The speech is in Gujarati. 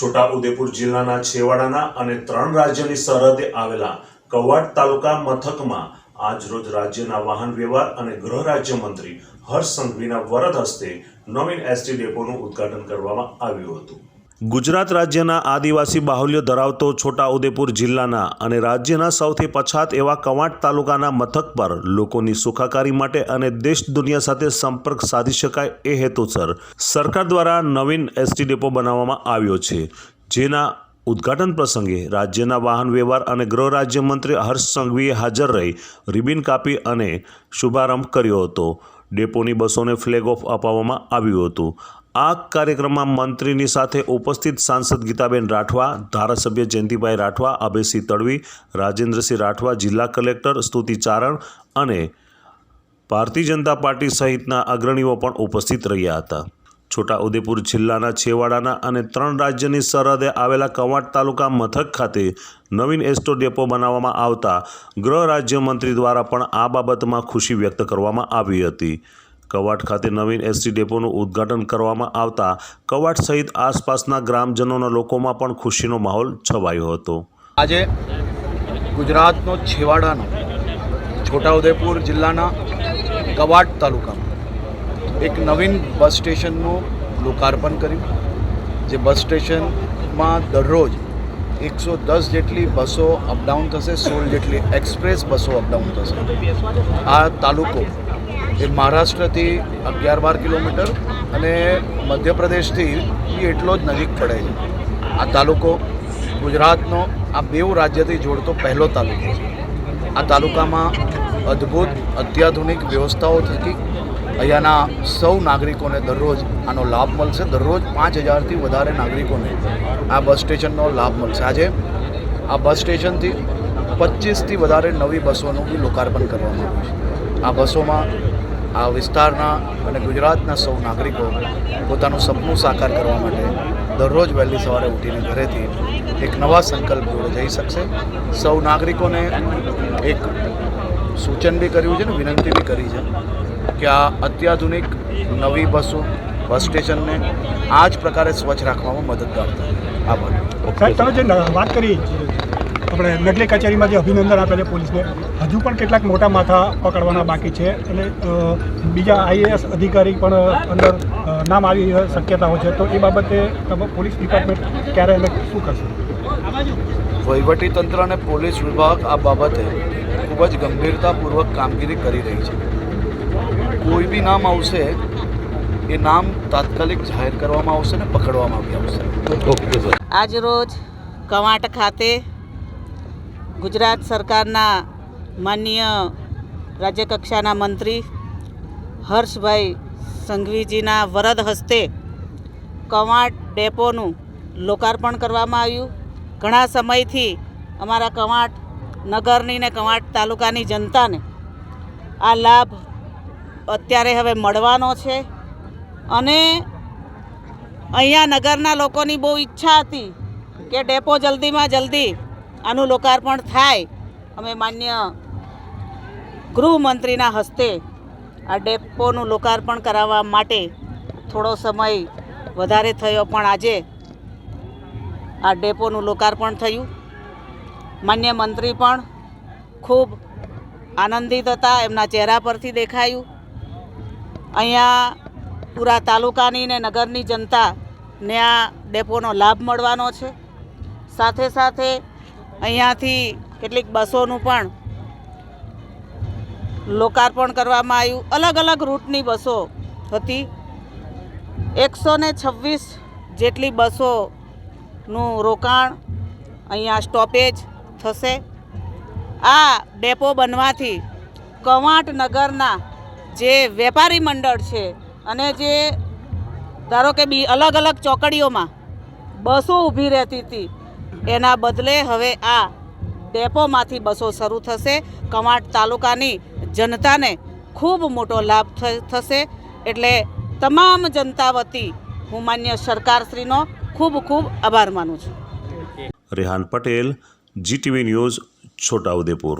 છોટાઉદેપુર જિલ્લાના છેવાડાના અને ત્રણ રાજ્યની સરહદે આવેલા કવાડ તાલુકા મથકમાં આજરોજ રાજ્યના વાહન વ્યવહાર અને ગૃહ રાજ્યમંત્રી હર્ષ સંઘવીના વરદ હસ્તે નવીન એસટી ડેપોનું ઉદ્ઘાટન કરવામાં આવ્યું હતું. ગુજરાત રાજ્યના આદિવાસી બાહુલ્ય ધરાવતો છોટાઉદેપુર જિલ્લાના અને રાજ્યના સૌથી પછાત એવા કવાંટ તાલુકાના મથક પર લોકોની સુખાકારી માટે અને દેશ દુનિયા સાથે સંપર્ક સાધી શકાય એ હેતુસર સરકાર દ્વારા નવીન એસટી ડેપો બનાવવામાં આવ્યો છે. જેના ઉદ્ઘાટન પ્રસંગે રાજ્યના વાહન વ્યવહાર અને ગૃહ રાજ્યમંત્રી હર્ષ સંઘવીએ હાજર રહી રિબિન કાપી અને શુભારંભ કર્યો હતો. ડેપોની બસોને ફ્લેગ ઓફ અપાવવામાં આવ્યું હતું. આ કાર્યક્રમમાં મંત્રીની સાથે ઉપસ્થિત સાંસદ ગીતાબેન રાઠવા, ધારાસભ્ય જયંતિભાઈ રાઠવા, અભયસિંહ તડવી, રાજેન્દ્રસિંહ રાઠવા, જિલ્લા કલેક્ટર સ્તુતિ ચારણ અને ભારતીય જનતા પાર્ટી સહિતના અગ્રણીઓ પણ ઉપસ્થિત રહ્યા હતા. છોટાઉદેપુર જિલ્લાના છેવાડાના અને ત્રણ રાજ્યની સરહદે આવેલા કવાંટ તાલુકા મથક ખાતે નવીન એસ્ટો ડેપો બનાવવામાં આવતા ગૃહ રાજ્યમંત્રી દ્વારા પણ આ બાબતમાં ખુશી વ્યક્ત કરવામાં આવી હતી. કવાટ ખાતે નવીન એસટી ડેપોનું ઉદ્ઘાટન કરવામાં આવતા કવાટ સહિત આસપાસના ગ્રામજનોના લોકોમાં પણ ખુશીનો માહોલ છવાયો હતો. આજે ગુજરાતનો છેવાડાનો છોટાઉદેપુર જિલ્લાના કવાટ તાલુકામાં એક નવીન બસ સ્ટેશનનું લોકાર્પણ કર્યું. જે બસ સ્ટેશનમાં દરરોજ એકસો દસ જેટલી બસો અપડાઉન થશે, સોળ જેટલી એક્સપ્રેસ બસો અપડાઉન થશે. આ તાલુકો એ મહારાષ્ટ્રથી અગિયાર બાર કિલોમીટર અને મધ્યપ્રદેશથી એ એટલો જ નજીક પડે છે. આ તાલુકો ગુજરાતનો આ બેઉ રાજ્યથી જોડતો પહેલો તાલુકો છે. આ તાલુકામાં અદ્ભુત અત્યાધુનિક વ્યવસ્થાઓ થકી અહીંયાના સૌ નાગરિકોને દરરોજ આનો લાભ મળશે. દરરોજ પાંચ હજારથી વધારે નાગરિકોને આ બસ સ્ટેશનનો લાભ મળશે. આજે આ બસ સ્ટેશનથી પચીસથી વધારે નવી બસોનું બી લોકાર્પણ કરવામાં આવ્યું છે. આ બસોમાં આ વિસ્તારના અને ગુજરાતના સૌ નાગરિકો પોતાનું સપનું સાકાર કરવા માટે દરરોજ વહેલી સવારે ઉઠીને ઘરેથી એક નવા સંકલ્પ જોડે જઈ શકશે. સૌ નાગરિકોને એક સૂચન બી કર્યું છે ને વિનંતી બી કરી છે કે આ અત્યાધુનિક નવી બસો, બસ સ્ટેશનને આ જ પ્રકારે સ્વચ્છ રાખવામાં મદદગાર થાય. આભાર. તમે જે વાત કરી આપણે નગલી કચેરીમાં જે અભિનંદન આપે છે પોલીસને હજુ પણ કેટલાક મોટા માથા પકડવાના બાકી છે. અને બીજા આઈએએસ અધિકારી પણ અંદર નામ આવી શક્યતાઓ છે. તો એ બાબતે તમે પોલીસ ડિપાર્ટમેન્ટ ક્યારે એને શું કરશે? વહીવટી તંત્ર અને પોલીસ વિભાગ આ બાબતે ખૂબ જ ગંભીરતાપૂર્વક કામગીરી કરી રહી છે. કોઈ બી નામ આવશે એ નામ તાત્કાલિક જાહેર કરવામાં આવશે ને પકડવામાં આવી આવશે. આજરોજ કવાંટ ખાતે ગુજરાત સરકારના માનનીય રાજ્યકક્ષાના મંત્રી હર્ષભાઈ સંઘવીજીના વરદ હસ્તે કવાંટ ડેપોનું લોકાર્પણ કરવામાં આવ્યું. ઘણા સમયથી અમારા કવાંટ નગરની ને કવાંટ તાલુકાની જનતાને આ લાભ અત્યારે હવે મળવાનો છે અને અહીંયા નગરના લોકોની બહુ ઈચ્છા હતી કે ડેપો જલ્દીમાં જલ્દી આનું લોકાર્પણ થાય, અમે માન્ય ગૃહમંત્રીના હસ્તે આ ડેપોનું લોકાર્પણ કરાવવા માટે થોડો સમય વધારે થયો, પણ આજે આ ડેપોનું લોકાર્પણ થયું. માન્ય મંત્રી પણ ખૂબ આનંદિત હતા, એમના ચહેરા પરથી દેખાયું. અહીંયા પૂરા તાલુકાની ને નગરની જનતાને આ ડેપોનો લાભ મળવાનો છે. સાથે સાથે અહીંયાથી કેટલીક બસોનું પણ લોકાર્પણ કરવામાં આવ્યું. અલગ અલગ રૂટની બસો હતી. એકસો ને છવ્વીસ જેટલી બસોનું રોકાણ અહીંયા સ્ટોપેજ થશે. આ ડેપો બનવાથી કવાંટ નગરના જે વેપારી મંડળ છે અને જે ધારો કે બી અલગ અલગ ચોકડીઓમાં બસો ઊભી રહેતી હતી એના બદલે હવે આ ડેપોમાંથી બસો શરૂ થશે. કવાંટ તાલુકાની જનતાને ખૂબ મોટો લાભ થશે. એટલે તમામ જનતા વતી હું માન્ય સરકારશ્રીનો ખૂબ ખૂબ આભાર માનું છું. Rehan Patel GTV news Chhotaudepur